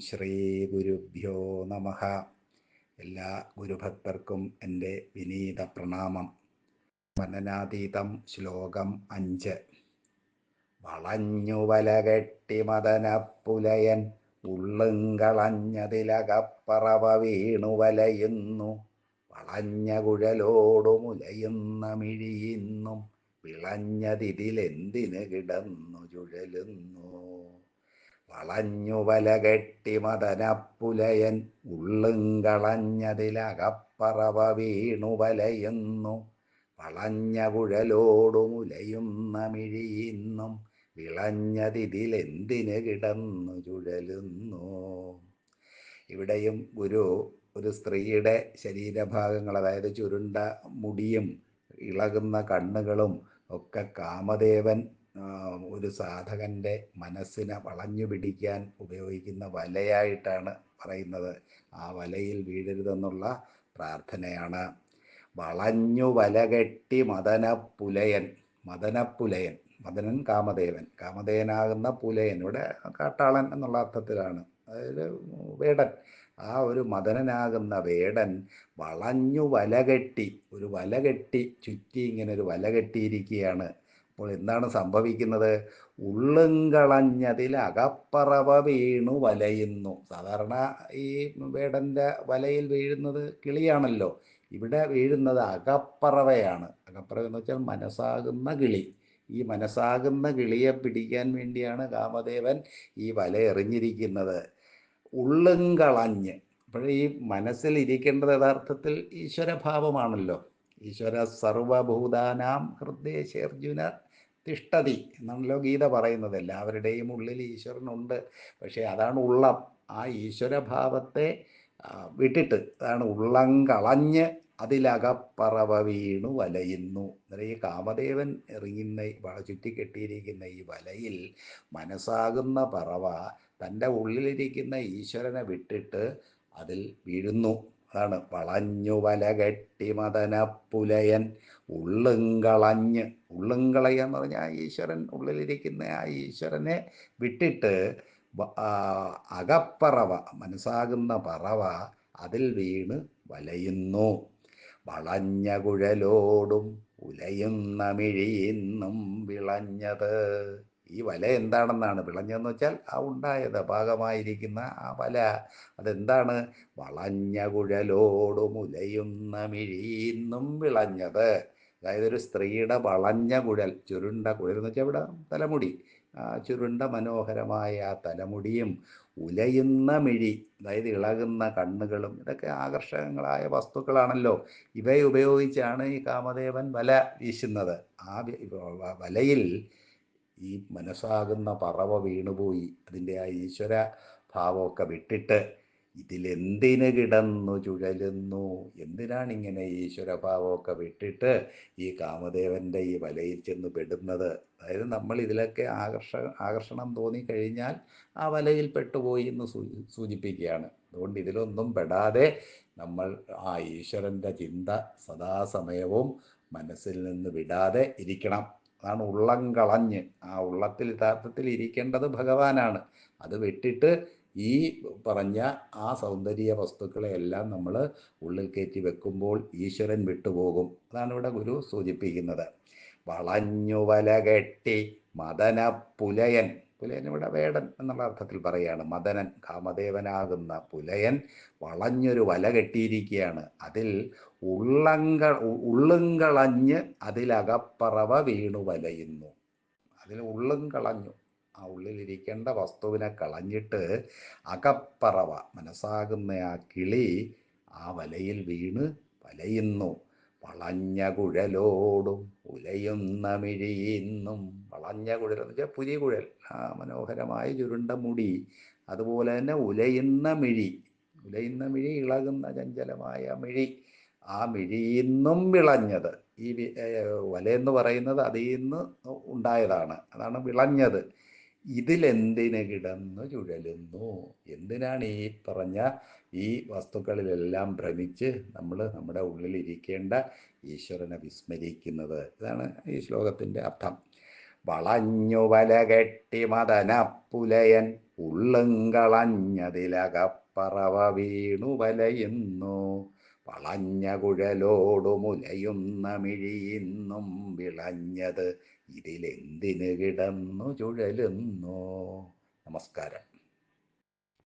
ശ്രീ ഗുരുഭ്യോ നമ. എല്ലാ ഗുരുഭക്തർക്കും എന്റെ വിനീത പ്രണാമം. മനനാതീതം ശ്ലോകം അഞ്ച്. വളഞ്ഞു വലകെട്ടി മദനപ്പുലയൻ ഉള്ളുങ്കളഞ്ഞതിലകപ്പറവ വീണു വലയുന്നു. വളഞ്ഞ കുഴലോടു മുലയുന്ന മിഴിയുന്നും. വിളഞ്ഞതിതിലെന്തിന് കിടന്നു ചുഴലുന്നു? വളഞ്ഞു വല കെട്ടി മദനപ്പുലയൻ ഉള്ളുങ്കളഞ്ഞതിലകപ്പറവ വീണു വലയുന്നു. വളഞ്ഞ കുഴലോടു മുലയുന്ന മിഴിയിന്നും വിളഞ്ഞതിതിലെന്തിന് കിടന്നു ചുഴലുന്നു. ഇവിടെയും ഗുരു ഒരു സ്ത്രീയുടെ ശരീരഭാഗങ്ങൾ അതായത് ചുരുണ്ട മുടിയും ഇളകുന്ന കണ്ണുകളും ഒക്കെ കാമദേവൻ ഒരു സാധകന്റെ മനസ്സിനെ വളഞ്ഞു പിടിക്കാൻ ഉപയോഗിക്കുന്ന വലയായിട്ടാണ് പറയുന്നത്. ആ വലയിൽ വീഴരുതെന്നുള്ള പ്രാർത്ഥനയാണ്. വളഞ്ഞു വലകെട്ടി മദനപ്പുലയൻ മദനപ്പുലയൻ മദനൻ കാമദേവൻ കാമദേവനാകുന്ന പുലയൻ ഇവിടെ കാട്ടാളൻ എന്നുള്ള അർത്ഥത്തിലാണ്. അതായത് വേടൻ. ആ ഒരു മദനനാകുന്ന വേടൻ വളഞ്ഞു വലകെട്ടി ഒരു വലകെട്ടി ചുറ്റി ഇങ്ങനെ ഒരു വല കെട്ടിയിരിക്കുകയാണ്. അപ്പോൾ എന്താണ് സംഭവിക്കുന്നത്? ഉള്ളും ഉള്ളുങ്കളഞ്ഞതിൽ അകപ്പറവ വീണു വലയുന്നു. സാധാരണ ഈ വേടന്റെ വലയിൽ വീഴുന്നത് കിളിയാണല്ലോ. ഇവിടെ വീഴുന്നത് അകപ്പറവയാണ്. അകപ്പറവ എന്ന് വെച്ചാൽ മനസ്സാകുന്ന കിളി. ഈ മനസ്സാകുന്ന കിളിയെ പിടിക്കാൻ വേണ്ടിയാണ് കാമദേവൻ ഈ വല എറിഞ്ഞിരിക്കുന്നത്. ഉള്ളും ഉള്ളുങ്കളഞ്ഞ് അപ്പോൾ ഈ മനസ്സിൽ ഇരിക്കേണ്ടത് യഥാർത്ഥത്തിൽ ഈശ്വരഭാവമാണല്ലോ. ഈശ്വര സർവഭൂതാനാം ഹൃദയശേർജുന തിഷ്ടതി എന്നാണല്ലോ ഗീത പറയുന്നത്. എല്ലാവരുടെയും ഉള്ളിൽ ഈശ്വരനുണ്ട്. പക്ഷേ അതാണ് ഉള്ളം. ആ ഈശ്വരഭാവത്തെ വിട്ടിട്ട് അതാണ് ഉള്ളം കളഞ്ഞ് അതിലകപ്പറവ വീണു വലയുന്നു. അന്നേരം ഈ കാമദേവൻ എറിയുന്ന ചുറ്റിക്കെട്ടിയിരിക്കുന്ന ഈ വലയിൽ മനസ്സാകുന്ന പറവ തന്റെ ഉള്ളിലിരിക്കുന്ന ഈശ്വരനെ വിട്ടിട്ട് അതിൽ വീഴുന്നു. അതാണ് വളഞ്ഞു വല കെട്ടി മദനപ്പുലയൻ. ഉള്ളുങ്കളഞ്ഞ് ഉള്ളുങ്കളയ എന്ന് പറഞ്ഞാൽ ആ ഈശ്വരൻ ഉള്ളിലിരിക്കുന്ന ആ ഈശ്വരനെ വിട്ടിട്ട് അകപ്പറവ മനസ്സാകുന്ന പറവ അതിൽ വീണ് വലയുന്നു. വളഞ്ഞ കുഴലോടും ഉലയുന്ന മിഴിയിന്നും വിളഞ്ഞത്. ഈ വല എന്താണെന്നാണ് വിളഞ്ഞതെന്ന് വെച്ചാൽ ആ ഉണ്ടായത് ഭാഗമായിരിക്കുന്ന ആ വല. അതെന്താണ്? വളഞ്ഞ കുഴലോട് മുലയുന്ന മിഴിന്നും വിളഞ്ഞത്. അതായത് ഒരു സ്ത്രീയുടെ വളഞ്ഞ കുഴൽ ചുരുണ്ട കുഴൽ എന്ന് വെച്ചാൽ ഇവിടെ തലമുടി. ആ ചുരുണ്ട മനോഹരമായ ആ തലമുടിയും ഉലയുന്ന മിഴി അതായത് ഇളകുന്ന കണ്ണുകളും ഇതൊക്കെ ആകർഷകങ്ങളായ വസ്തുക്കളാണല്ലോ. ഇവയുപയോഗിച്ചാണ് ഈ കാമദേവൻ വല വീശുന്നത്. ആ വലയിൽ ഈ മനസ്സാകുന്ന പറവ വീണുപോയി. അതിന്റെ ആ ഈശ്വര ഭാവമൊക്കെ വിട്ടിട്ട് ഇതിലെന്തിന് കിടന്നു ചുഴലുന്നു? എന്തിനാണ് ഇങ്ങനെ ഈശ്വരഭാവമൊക്കെ വിട്ടിട്ട് ഈ കാമദേവന്റെ ഈ വലയിൽ ചെന്ന് പെടുന്നത്? അതായത് നമ്മൾ ഇതിലൊക്കെ ആകർഷ ആകർഷണം തോന്നിക്കഴിഞ്ഞാൽ ആ വലയിൽ പെട്ടുപോയി എന്ന് സൂചി സൂചിപ്പിക്കുകയാണ്. അതുകൊണ്ട് ഇതിലൊന്നും പെടാതെ നമ്മൾ ആ ഈശ്വരന്റെ ചിന്ത സദാസമയവും മനസ്സിൽ നിന്ന് വിടാതെ ഇരിക്കണം. അതാണ് ഉള്ളം കളഞ്ഞ്. ആ ഉള്ളത്തിൽ യഥാർത്ഥത്തിൽ ഇരിക്കേണ്ടത് ഭഗവാനാണ്. അത് വിട്ടിട്ട് ഈ പറഞ്ഞ ആ സൗന്ദര്യ വസ്തുക്കളെ എല്ലാം നമ്മൾ ഉള്ളിൽ കയറ്റി വെക്കുമ്പോൾ ഈശ്വരൻ വിട്ടുപോകും. അതാണ് ഇവിടെ ഗുരു സൂചിപ്പിക്കുന്നത്. വളഞ്ഞു വല കെട്ടി മദന പുലയൻ ഇവിടെ വേടൻ എന്നുള്ള അർത്ഥത്തിൽ പറയുകയാണ് മദനൻ കാമദേവനാകുന്ന പുലയൻ വളഞ്ഞൊരു വല കെട്ടിയിരിക്കുകയാണ്. അതിൽ ഉള്ളങ്ക ഉള്ളുങ്കളഞ്ഞ് അതിലകപ്പറവ വീണു വലയുന്നു. അതിൽ ഉള്ളും കളഞ്ഞു. ആ ഉള്ളിലിരിക്കേണ്ട വസ്തുവിനെ കളഞ്ഞിട്ട് അകപ്പറവ മനസ്സാകുന്ന ആ കിളി ആ വലയിൽ വീണ് വലയുന്നു. വളഞ്ഞ കുഴലോടും ഉലയുന്ന മിഴിയിന്നും വളഞ്ഞ കുഴൽ എന്ന് വെച്ചാൽ പുതിയ കുഴൽ. ആ മനോഹരമായ ചുരുണ്ട മുടി. അതുപോലെ തന്നെ ഉലയുന്ന മിഴി ഉലയുന്ന മിഴി ഇളകുന്ന ചഞ്ചലമായ മിഴി. ആ മിഴിയിന്നും വിളഞ്ഞത്. ഈ വലയെന്ന് പറയുന്നത് അതിൽ നിന്ന് ഉണ്ടായതാണ്. അതാണ് വിളഞ്ഞത്. ഇതിലെന്തിന് കിടന്നു ചുഴലുന്നു? എന്തിനാണ് ഈ പറഞ്ഞ ഈ വസ്തുക്കളിലെല്ലാം ഭ്രമിച്ച് നമ്മൾ നമ്മുടെ ഉള്ളിലിരിക്കേണ്ട ഈശ്വരനെ വിസ്മരിക്കുന്നത്? ഇതാണ് ഈ ശ്ലോകത്തിന്റെ അർത്ഥം. വളഞ്ഞു വല കെട്ടി മദനപ്പുലയൻ ഉള്ളും കളഞ്ഞതിലകപ്പറവ വീണു വലയുന്നു. വളഞ്ഞ കുഴലോടു മുലയുന്ന മിഴിയിന്നും വിളഞ്ഞത് ഇതിലെന്തിന് കിടന്നു ചുഴലുന്നു? നമസ്കാരം.